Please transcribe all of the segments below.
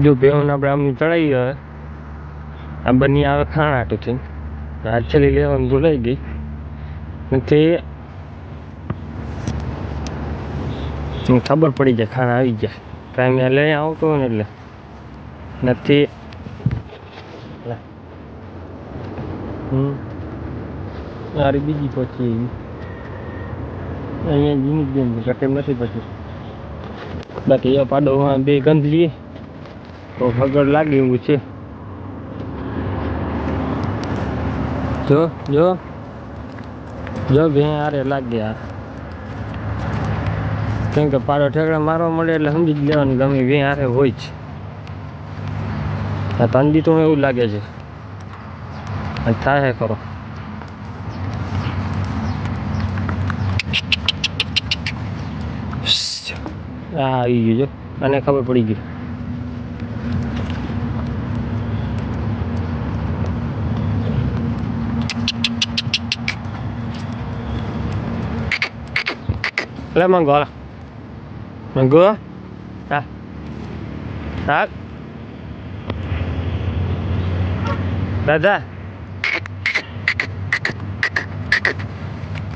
જો બેહું આપણે આમ ચડાવી હવે આ બની આવે ખાણાટુથી. આ છેલ્લી લેવાનું ભૂલાઈ ગઈ. નથી ખબર પડી જાય ખાણ આવી ગયા. ટાઈમ લઈ આવતો ને એટલે. નથી મારી બીજી પછી અહીંયા જીની બેન નથી પછી બાકી એ પાડો બે ગંધ લઈએ. તો ફગડ લાગે એવું છે. જો જો. જો ભેં હારે લાગે કેમ કે પાડો ઠેકડા મારવા મળે એટલે સમજી જ લેવાનું ગમે બે હારે હોય છે આ તંદી તો એવું લાગે છે. થાય ખરો. આ આવી ગયું જો અને ખબર પડી ગઈ. લે મંગો હાલો મંગો હા હા દાદા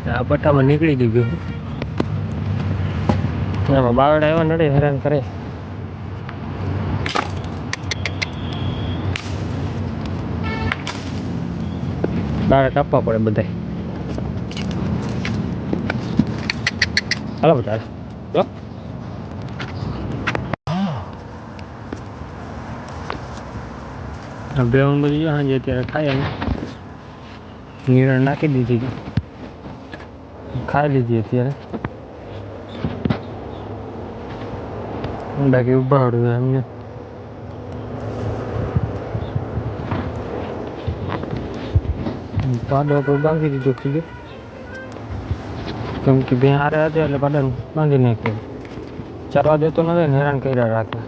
આ પટ્ટામાં નીકળી ગયું એમાં બાવડા એવા નડે હેરાન કરે બાવડા કાપવા પડે બધાય હાલો બધા જો બેવન બધી જો સાંજે અત્યારે ખાઈ આવી નિરણ નાખી દીધી ખાઈ લીધી અત્યારે બાકી ઉભાડું એમને પાડો આપણે બાંધી દીધો ખીલે કેમ કે બે હારે હતા એટલે પાડાને બાંધી નાખ્યો. ચરવા દેતો નથી ને હેરાન કર્યા રાખે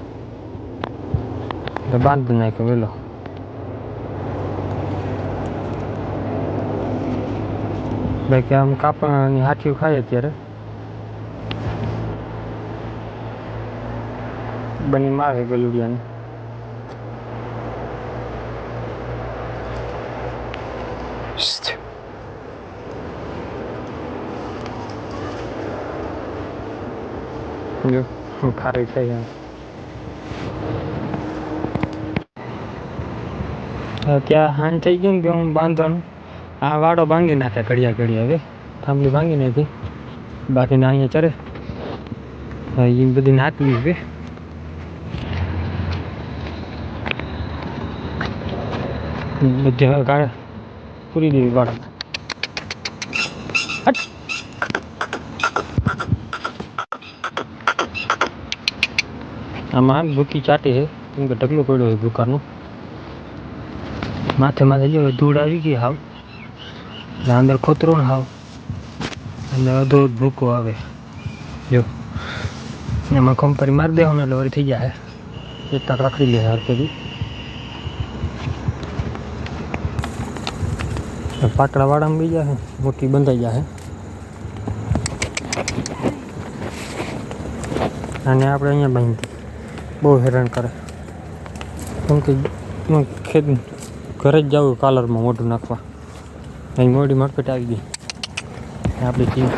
એટલે બાંધી નાખ્યો, વેલો. બાકી આમ કાપડની હાથીઓ ખાય અત્યારે. બની મારે ગલુડિયાને. જો હું ખારી થઈ એમ હવે ત્યાં હાન થઈ ગયું ને કે હું બાંધવાનું આ વાડો ભાંગી નાખે ઘડિયા ઘડિયા હવે થાંભલી ભાંગી નાખી બાકીને અહીંયા ચરે હવે એ બધી નાખવી છે બધી હવે કાઢે પૂરી દેવી વાળા આમાં ભૂકી ચાટી છે. કેમ કે ઢગલો પડ્યો છે ભૂકાનું. માથે માથે જો ધૂળ આવી ગઈ હાવ. ને અંદર ખોતરો ને હાવ. અને અધો અધ ભૂકો આવે. જો એમાં કંપરી મારી દેવાનું એટલે વળી થઈ જાય એક તક રાખી લે હાર સુધી પાટડા વાળામાં બી જાય મોટી બંધાઈ જાય અને આપણે અહીંયા બાંધી બહુ હેરાન કરે. કેમ કે ખેત ઘરે જ જાવું કાલરમાં મોઢું નાખવા. અહીં મોડી માર્કેટ આવી ગઈ. આપણી ટીમ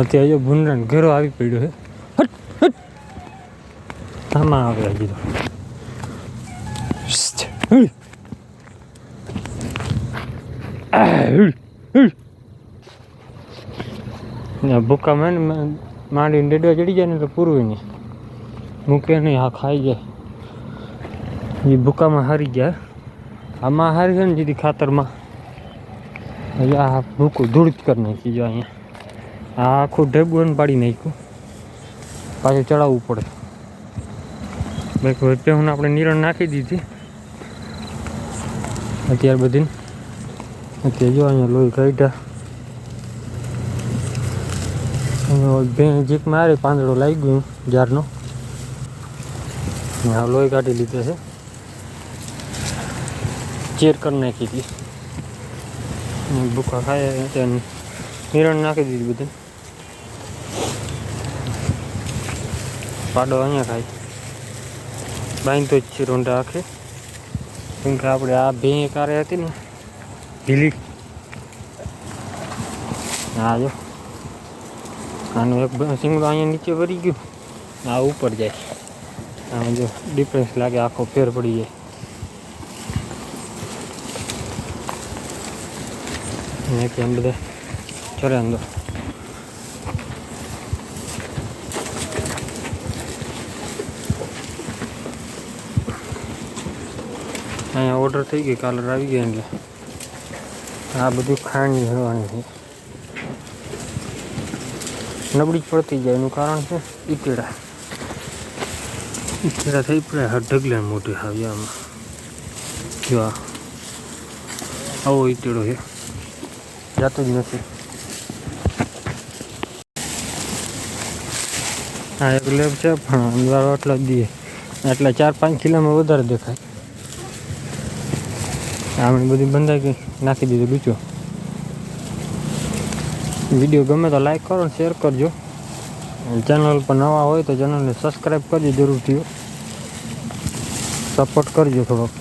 અત્યારે જો ભૂંડણ ઘેરો આવી પડ્યો છે. આમાં આવે હજી હમ હળ. ભૂકામાં ને માંડીને ડેડવા ચડી જાય ને તો પૂરું નહીં. મૂકે નહીં આ ખાઈ જાય. એ ભૂકામાં હારી ગયા. આમાં હારી છે ને જીધી ખાતરમાં. આ ભૂકું ધૂળ જ કરી નાખી જો અહીંયા. આ આખું ઢેબું પાડી નાખ્યું. પાછું ચડાવવું પડે. બાકી વચ્ચે હું આપણે નિરણ નાખી દીધી. અત્યાર બધી અત્યારે જો અહીંયા લોહી કાઢ્યા. બે જીપ મારી, પાંદડો લાગી ગયું ઝાડનો ને આ લોહી કાઢી લીધો છે. ચેર કરી નાખી હતી. ને ભૂખા ખાય ત્યાં નિરણ નાખી દીધી બધું પાડો અહીંયા ખાય. બાંધતો જ છે રોંઢા આખે. કેમ કે આપણે આ ભે કારે હતી ને ઢીલી હા, જો. આનું એક બ- શિંગડો અહીંયા નીચે વળી ગયું. આ ઉપર જાય. આમાં જો ડિફરન્સ લાગે, આખો ફેર પડી જાય. ને કેમ બધા ચરે અંદર અહીંયા ઓર્ડર થઈ ગઈ કાલર આવી ગયા એટલે. આ બધું ખાંડની હળવાની છે. નબળી જ પડતી જાય એનું કારણ છે ઈટેડા ઈટેડા થઈ પડે ઢગલા મોટી આવી આમાં. જો આવો ઈટેડો છે. જાતો જ નથી. આ એક લેબ છે પણ અંદરો એટલો જ દઈએ એટલે ચાર પાંચ કિલોમાં વધારે દેખાય. આપણે બધી બંધાઈ ગઈ નાખી દીધું બીજો વીડિયો ગમે તો લાઈક કરો શેર કરજો. ચેનલ પર નવા હોય તો ચેનલને સબસ્ક્રાઈબ કરજો જરૂરથી સપોર્ટ કરજો થોડોક.